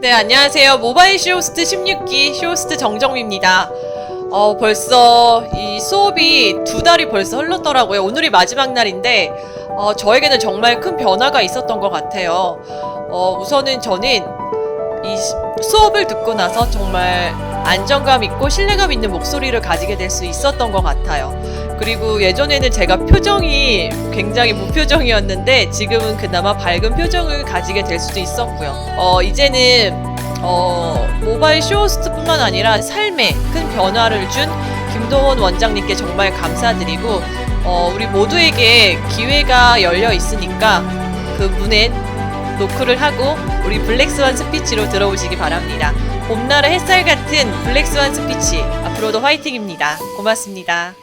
네, 안녕하세요. 모바일 쇼호스트 16기 쇼호스트 정정미입니다. 어, 벌써 이 수업이 두 달이 벌써 흘렀더라고요. 오늘이 마지막 날인데, 어, 저에게는 정말 큰 변화가 있었던 것 같아요. 어, 우선은 저는 이 시- 수업을 듣고 나서 정말 안정감 있고 신뢰감 있는 목소리를 가지게 될 수 있었던 것 같아요. 그리고 예전에는 제가 표정이 굉장히 무표정이었는데 지금은 그나마 밝은 표정을 가지게 될 수도 있었고요. 어, 이제는 어, 모바일 쇼호스트뿐만 아니라 삶에 큰 변화를 준 김동원 원장님께 정말 감사드리고 어, 우리 모두에게 기회가 열려 있으니까 그 문에 노크를 하고 우리 블랙스완 스피치로 들어오시기 바랍니다. 봄날의 햇살 같은 블랙스완 스피치 앞으로도 화이팅입니다. 고맙습니다.